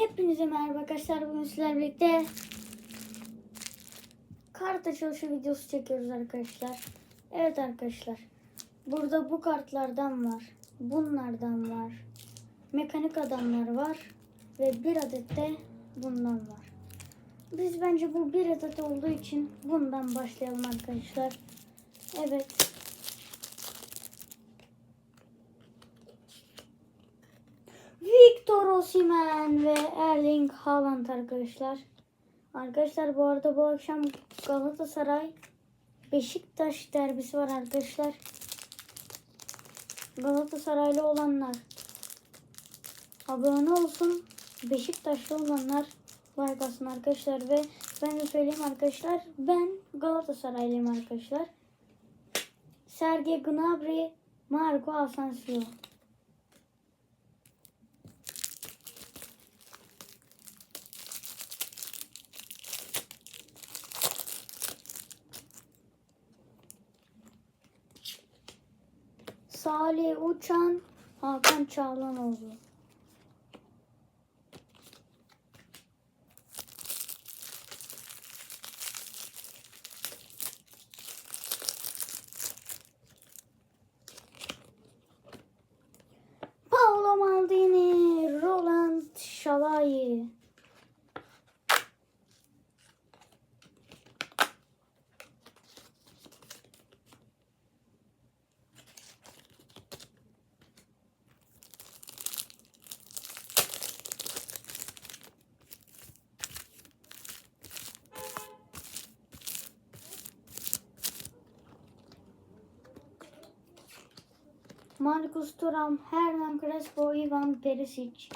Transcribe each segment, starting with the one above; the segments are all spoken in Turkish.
Hepinize merhaba arkadaşlar. Bugün sizlerle birlikte kart açılışı videosu çekiyoruz arkadaşlar. Evet arkadaşlar. Burada bu kartlardan var. Bunlardan var. Mekanik adamlar var. Ve bir adet de bundan var. Biz bence bu bir adet olduğu için bundan başlayalım arkadaşlar. Evet. Osimhen ve Erling Haaland arkadaşlar. Arkadaşlar bu arada bu akşam Galatasaray Beşiktaş derbisi var arkadaşlar. Galatasaraylı olanlar abone olsun. Beşiktaşlı olanlar like atsın arkadaşlar ve ben de söyleyeyim arkadaşlar ben Galatasaraylıyım arkadaşlar. Sergey Gnabry, Marco Asensio. Salih Uçan, Hakan Çağlanoğlu. Paolo Maldini, Roland Şalai. Marcus Thuram, Hernan Crespo, Ivan Perisic.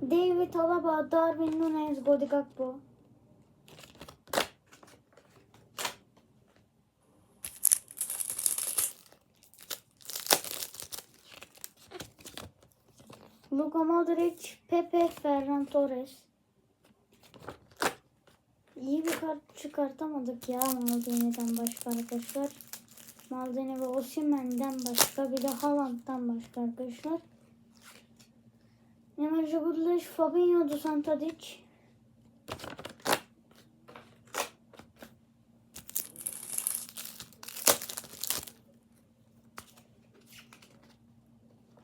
David Alaba, Darwin Cody Gakpo. Luka Modric, Pepe, Ferran Torres. İyi bir kart çıkartamadık ya Maldini'den başka arkadaşlar. Maldini ve Osimhen'den başka bir de Haaland'dan başka arkadaşlar. Nemanja Gudlish, Fabinho, Dusan Tadic.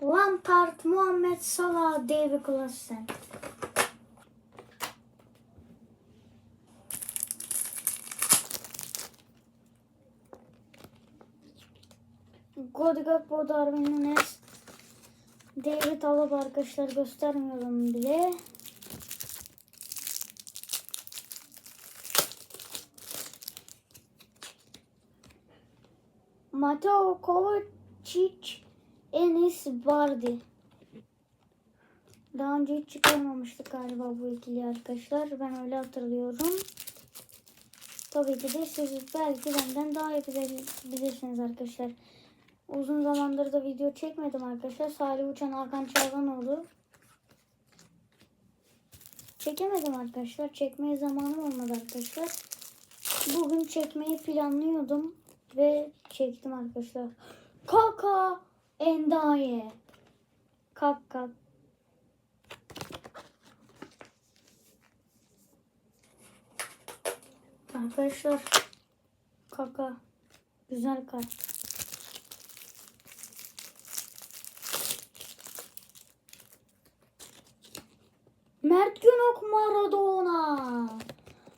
Lampard, Muhammed Salah, David Klassen. Gakpo, Darwin Nunes, David Alaba arkadaşlar göstermiyorum bile. Mateo Kovacic, Enis Bardi. Daha önce hiç çıkarmamıştık galiba bu ikili arkadaşlar. Ben öyle hatırlıyorum. Tabii ki de siz belki benden daha iyi bilirsiniz arkadaşlar. Uzun zamandır da video çekmedim arkadaşlar. Salih Uçan, Hakan Çağlanoğlu. Çekemedim arkadaşlar. Çekmeye zamanım olmadı arkadaşlar. Bugün çekmeyi planlıyordum. Ve çektim arkadaşlar. Kaka Endaye. Kaka. Arkadaşlar. Kaka. Güzel kart. Maradona.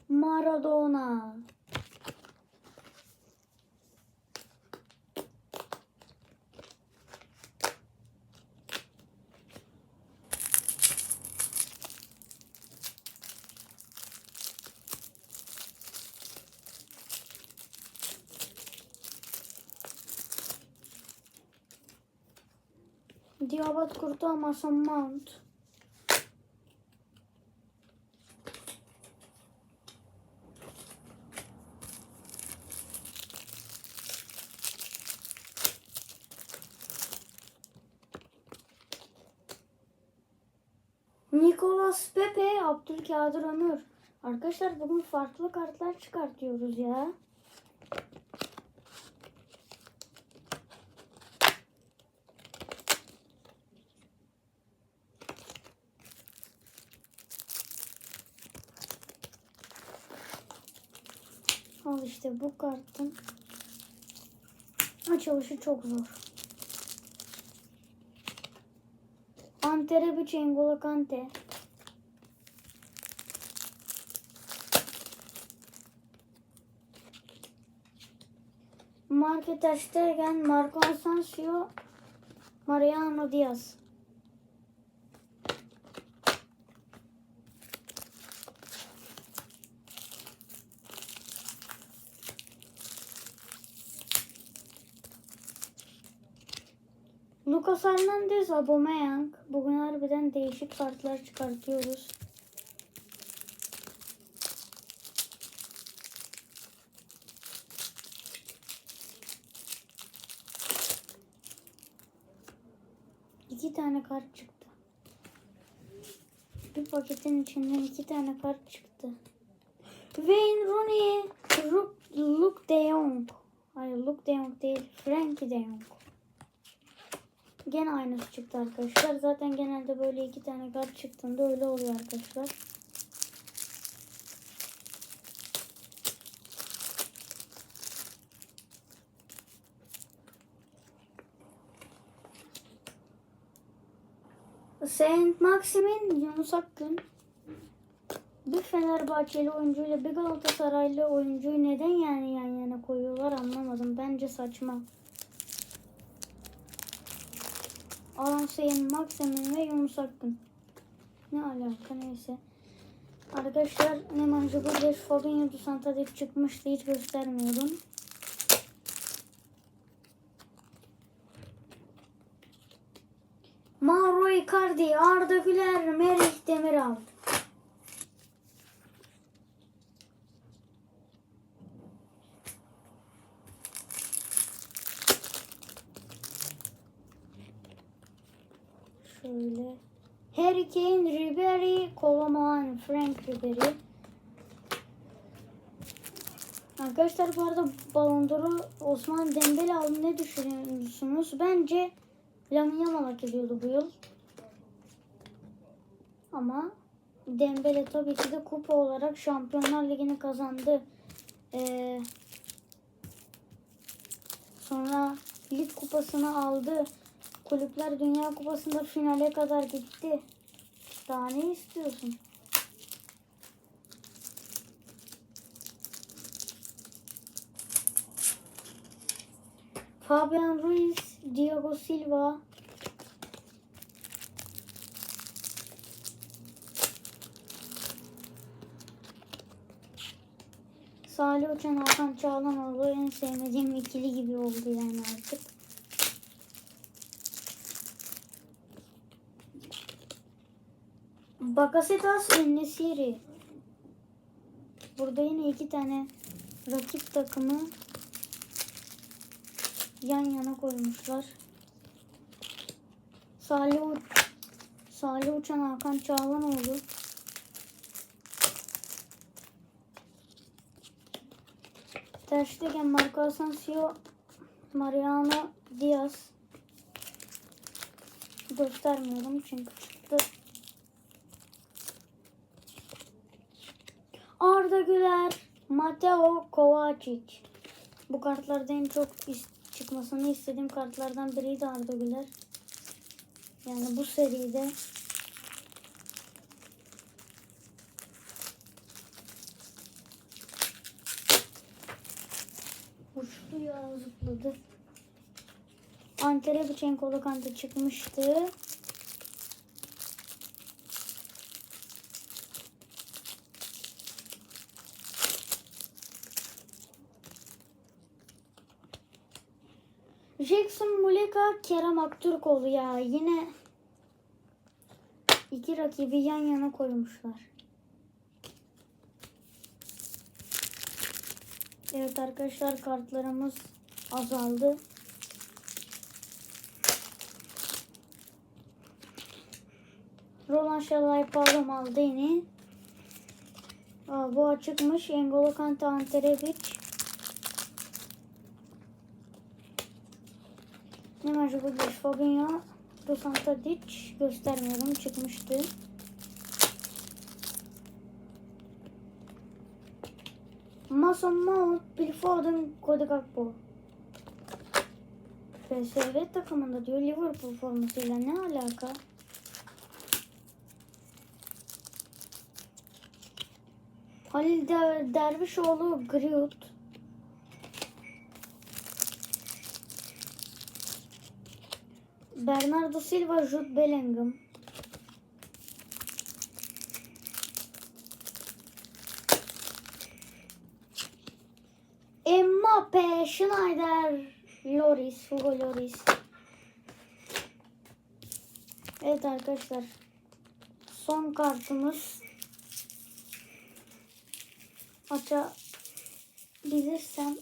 Maradona. Diabat kurtu Mason Mount. As Pepe, Abdülkadir Ömür. Arkadaşlar bugün farklı kartlar çıkartıyoruz ya. Al işte bu kartın açılışı çok zor. Antere bir Çengola Kante. Market Stegen, Marco Asensio, Mariano Diaz. Lucas Hernandez, Aubameyang. Bugün harbiden değişik kartlar çıkartıyoruz. İki tane kart çıktı. Bir paketin içinden iki tane kart çıktı. Wayne Rooney, Luke, Luke De Jong. Hayır Luke De Jong değil, Frankie De Jong. Gene aynısı çıktı arkadaşlar. Zaten genelde böyle iki tane kart çıktığında öyle oluyor arkadaşlar. Saint Maximin Yunus Akgün bir Fenerbahçeli oyuncuyla bir Galatasaraylı oyuncuyu neden yani yan yana koyuyorlar anlamadım. Bence saçma. Alan Sayın Maximin ve Yunus Akgün. Ne alaka neyse. Arkadaşlar Nemanja Gurdeş Fabinho Dusan Santadip çıkmıştı hiç göstermiyorum. Mauro Icardi, Arda Güler, Merih Demiral. Şöyle. Harry Kane, Ribery, Koloman, Frank Ribery. Arkadaşlar bu arada Ballon Osman Dembele aldı. Ne düşünüyorsunuz? Bence Lamine ediyordu bu yıl. Ama Dembele tabii ki de kupa olarak Şampiyonlar Ligi'ni kazandı. Ee, sonra lig kupasını aldı. Kulüpler Dünya Kupası'nda finale kadar gitti. Daha ne istiyorsun? Fabian Ruiz, Diego Silva, Salih Uçan, Hakan Çağlanoğlu en sevmediğim ikili gibi oldu yani artık. Bakasetas Enesiri. Burada yine iki tane rakip takımı yan yana koymuşlar. Salih, U- Salih Uçan Hakan Çağlanoğlu. Ter Stegen, Marco Asensio, Mariano Diaz. Göstermiyorum çünkü çıktı. Arda Güler, Mateo Kovacic. Bu kartlarda en çok is- çıkmasını istediğim kartlardan biriydi Arda. Yani bu seride uçtu ya zıpladı. Antere Bıçenko'lu kanta çıkmıştı. Jackson Muleka Kerem Aktürkoğlu ya yine iki rakibi yan yana koymuşlar. Evet arkadaşlar kartlarımız azaldı. Roland Şalay Paolo Maldini. Aa, bu açıkmış. Engolo Kante Anterebic. Nemanja Gudliş Fabinho. Dusan Tadic. Göstermiyorum. Çıkmıştı. Ma Mason Mount, Phil Foden, Cody Gakpo. PSV takımında diyor Liverpool formasıyla ne alaka? Halil Der Dervişoğlu Griot. Bernardo Silva, Jude Bellingham. Mbappe, Schneider, Loris, Hugo Loris. Evet arkadaşlar. Son kartımız. Açabilirsem.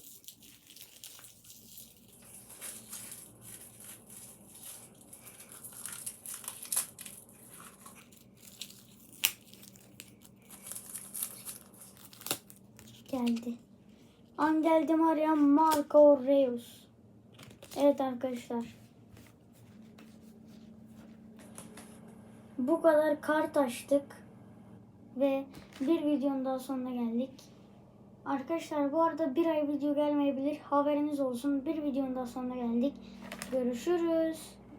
Geldi. Angel Di Maria, Marco Reus. Evet arkadaşlar. Bu kadar kart açtık. Ve bir videonun daha sonuna geldik. Arkadaşlar bu arada bir ay video gelmeyebilir. Haberiniz olsun. Bir videonun daha sonuna geldik. Görüşürüz.